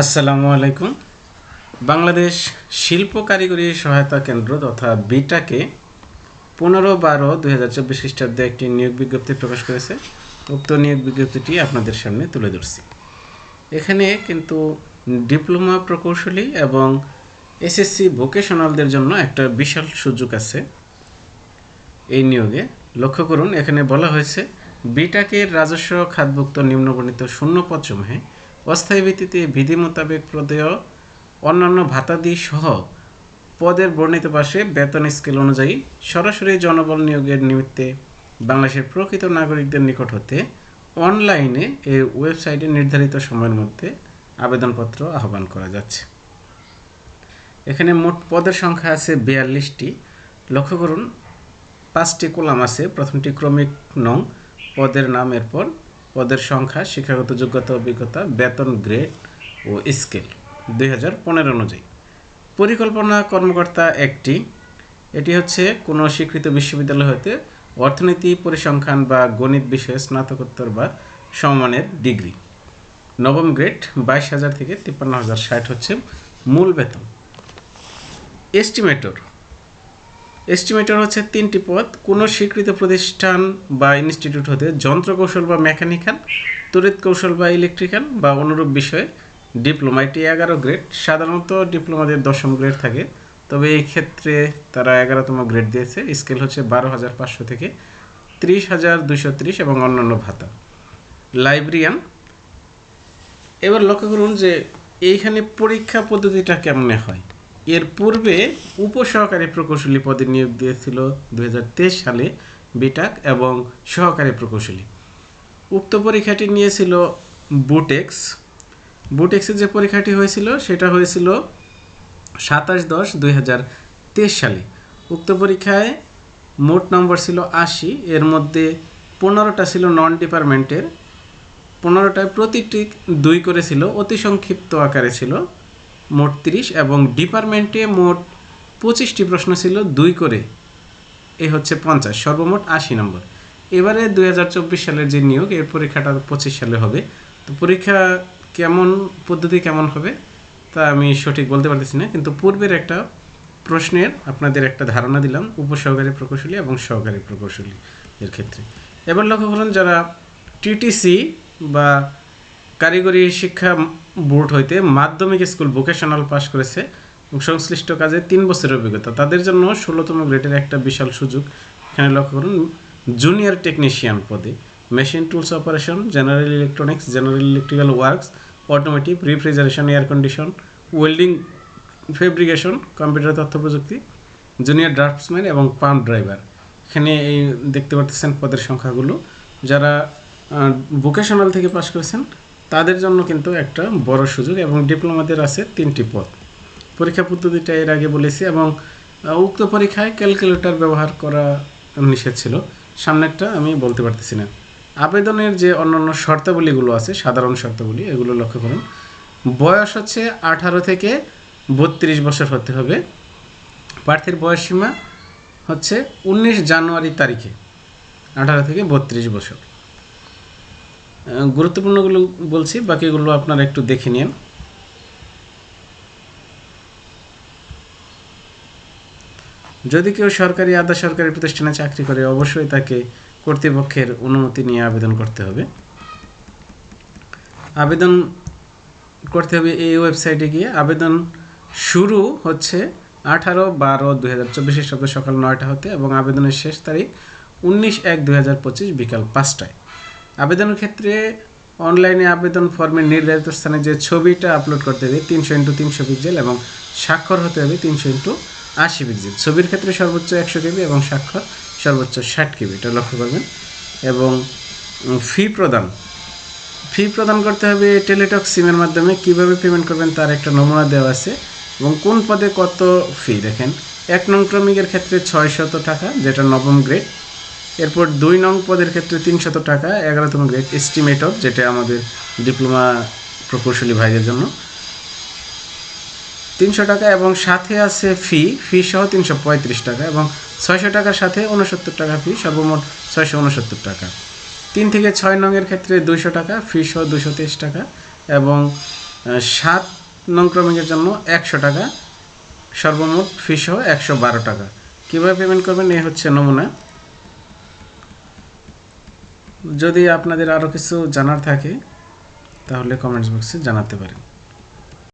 আসসালামু আলাইকুম। বাংলাদেশ শিল্প কারিগরি সহায়তা কেন্দ্র তথা বিটাকে পনেরো বারো দুই হাজার চব্বিশ খ্রিস্টাব্দে একটি নিয়োগ বিজ্ঞপ্তি প্রকাশ করেছে। উক্ত নিয়োগ বিজ্ঞপ্তিটি আপনাদের সামনে তুলে ধরছি। এখানে কিন্তু ডিপ্লোমা প্রকৌশলী এবং এসএসসি ভোকেশনালদের জন্য একটা বিশাল সুযোগ আছে এই নিয়োগে। লক্ষ্য করুন, এখানে বলা হয়েছে বিটাকের রাজস্ব খাতভুক্ত নিম্নবর্ণিত শূন্য পদসমূহে অস্থায়ী ভিত্তিতে বিধি মোতাবেক প্রদেয় অন্যান্য ভাতাদি সহ পদের বর্ণিত পাশে বেতন স্কেল অনুযায়ী সরাসরি জনবল নিয়োগের নিমিত্তে বাংলাদেশের প্রকৃত নাগরিকদের নিকট হতে অনলাইনে এই ওয়েবসাইটে নির্ধারিত সময়ের মধ্যে আবেদনপত্র আহ্বান করা যাচ্ছে। এখানে মোট পদের সংখ্যা আছে বিয়াল্লিশটি। লক্ষ্য করুন, পাঁচটি কলাম আছে। প্রথমটি ক্রমিক নং, পদের নাম, এরপর পদের সংখ্যা, শিক্ষাগত যোগ্যতা, অভিজ্ঞতা, বেতন গ্রেড ও স্কেল দুই হাজার পনেরো অনুযায়ী। পরিকল্পনা কর্মকর্তা একটি, এটি হচ্ছে কোনো স্বীকৃত বিশ্ববিদ্যালয় হতে অর্থনীতি পরিসংখ্যান বা গণিত বিষয়ে স্নাতকোত্তর বা সমমানের ডিগ্রি। নবম গ্রেড বাইশ হাজার থেকে তিপ্পান্ন হাজার ষাট হচ্ছে মূল বেতন। এস্টিমেটর এস্টিমেটর হচ্ছে তিনটি পদ। কোনো স্বীকৃত প্রতিষ্ঠান বা ইনস্টিটিউট হতে যন্ত্র কৌশল বা মেকানিক্যাল তড়িৎ কৌশল বা ইলেকট্রিক্যাল বা অনুরূপ বিষয়ে ডিপ্লোমা এটি এগারো গ্রেড সাধারণত ডিপ্লোমাদের দশম গ্রেড থাকে। তবে এই ক্ষেত্রে তারা এগারোতম গ্রেড দিয়েছে। স্কেল হচ্ছে বারো হাজার পাঁচশো থেকে ত্রিশ হাজার দুশো ত্রিশ এবং অন্যান্য ভাতা। লাইব্রেরিয়ান এবার লক্ষ্য করুন যে এইখানে পরীক্ষা পদ্ধতিটা কেমনে হয়? এর পূর্বে উপসহকারী প্রকৌশলী পদে নিয়োগ দিয়েছিল দু হাজার তেইশ সালে বিটাক এবং সহকারী প্রকৌশলী। উক্ত পরীক্ষাটি নিয়েছিল বুটেক্স। বুটেক্সের যে পরীক্ষাটি হয়েছিল, সেটা হয়েছিল সাতাশ দশ দুই সালে। উক্ত পরীক্ষায় মোট নম্বর ছিল আশি, এর মধ্যে পনেরোটা ছিল নন ডিপার্টমেন্টের পনেরোটায় প্রতিটি দুই করে ছিল, অতি সংক্ষিপ্ত আকারে ছিল। মোট তিরিশ এবং ডিপার্টমেন্টে মোট পঁচিশটি প্রশ্ন ছিল, দুই করে। এ হচ্ছে পঞ্চাশ, সর্বমোট আশি নম্বর। এবারে দুই হাজার চব্বিশ সালের যে নিয়োগ, এর পরীক্ষাটা পঁচিশ সালে হবে। তো পরীক্ষা কেমন, পদ্ধতি কেমন হবে, তা আমি সঠিক বলতে পারতেছি না, কিন্তু পূর্বের একটা প্রশ্নের আপনাদের একটা ধারণা দিলাম, উপসহকারী প্রকৌশলী এবং সহকারী প্রকৌশলী এর ক্ষেত্রে। এবার লক্ষ্য করুন, যারা টিটিসি বা কারিগরি শিক্ষা বোর্ড হইতে মাধ্যমিক স্কুল ভোকেশনাল পাশ করেছে সংশ্লিষ্ট কাজে তিন বছরের অভিজ্ঞতা। তাদের জন্য ষোলোতম গ্রেডের একটা বিশাল সুযোগ। এখানে লক্ষ্য করুন জুনিয়র টেকনিশিয়ান পদে machine tools operation general electronics general electrical works automotive refrigeration air condition welding fabrication computer তথ্য প্রযুক্তি জুনিয়র ড্রাফটসম্যান এবং পাম্প ড্রাইভার এখানে এই দেখতে পাচ্ছেন পদের সংখ্যাগুলো। যারা ভোকেশনাল থেকে পাশ করেছেন তাদের জন্য কিন্তু একটা বড় সুযোগ এবং ডিপ্লোমাদের আছে তিনটি পদ। পরীক্ষা পদ্ধতিটা এর আগে বলেছি এবং উক্ত পরীক্ষায় ক্যালকুলেটর ব্যবহার করা নিষেধ ছিল। সামনেরটা আমি বলতে পারতেছি না। আবেদনের যে অন্যান্য শর্তাবলীগুলো আছে, সাধারণ শর্তাবলী, এগুলো লক্ষ্য করুন। বয়স হচ্ছে আঠারো থেকে বত্রিশ বছর হতে হবে। প্রার্থীর বয়সসীমা হচ্ছে উনিশ জানুয়ারি তারিখে, আঠারো থেকে বত্রিশ বছর। গুরুত্বপূর্ণগুলো বলছি, বাকিগুলো আপনারা একটু দেখে নিন। যদি কেউ সরকারি, আধা সরকারি প্রতিষ্ঠানে চাকরি করে, অবশ্যই তাকে কর্তৃপক্ষের অনুমতি নিয়ে আবেদন করতে হবে। আবেদন করতে হবে এই ওয়েবসাইটে গিয়ে। আবেদন শুরু হচ্ছে আঠারো বারো দুই হাজার চব্বিশ খ্রিস্টাব্দ সকাল নয়টা হতে এবং আবেদনের শেষ তারিখ উনিশ এক দুই পঁচিশ বিকাল পাঁচটায়। আবেদনের ক্ষেত্রে অনলাইনে আবেদন ফর্মের নির্ধারিত স্থানে যে ছবিটা আপলোড করতে হবে, তিনশো ইন্টু তিনশো পিক্সেল এবং স্বাক্ষর হতে হবে তিনশো ইন্টু আশি পিক্সেল ছবির ক্ষেত্রে সর্বোচ্চ একশো কেবি এবং স্বাক্ষর সর্বোচ্চ ষাট কেবি, এটা লক্ষ্য করবেন। এবং ফি প্রদান। ফি প্রদান করতে হবে টেলিটক সিমের মাধ্যমে। কীভাবে পেমেন্ট করবেন তার একটা নমুনা দেওয়া আছে। এবং কোন পদে কত ফি দেখেন, এক নং ক্রমিকের ক্ষেত্রে ছয়শত টাকা, যেটা নবম গ্রেড এরপর দুই নং পদের ক্ষেত্রে তিনশত টাকা, এগারোতম গ্রেড এস্টিমেটর যেটা আমাদের ডিপ্লোমা প্রকৌশলী ভাইদের জন্য। তিনশো টাকা এবং সাথে আছে ফি ফি সহ তিনশো পঁয়ত্রিশ টাকা এবং ছয়শো টাকার সাথে উনসত্তর টাকা ফি সর্বমোট ছয়শো উনসত্তর টাকা। তিন থেকে ছয় নংয়ের ক্ষেত্রে দুইশো টাকা ফি সহ দুশো তেইশ টাকা এবং সাত নং ক্রমিকের জন্য একশো টাকা, সর্বমোট ফি সহ একশো বারো টাকা। কীভাবে পেমেন্ট করবেন? এই হচ্ছে নমুনা। যদি আপনাদের আরও কিছু জানার থাকে তাহলে কমেন্টস বক্সে জানাতে পারেন।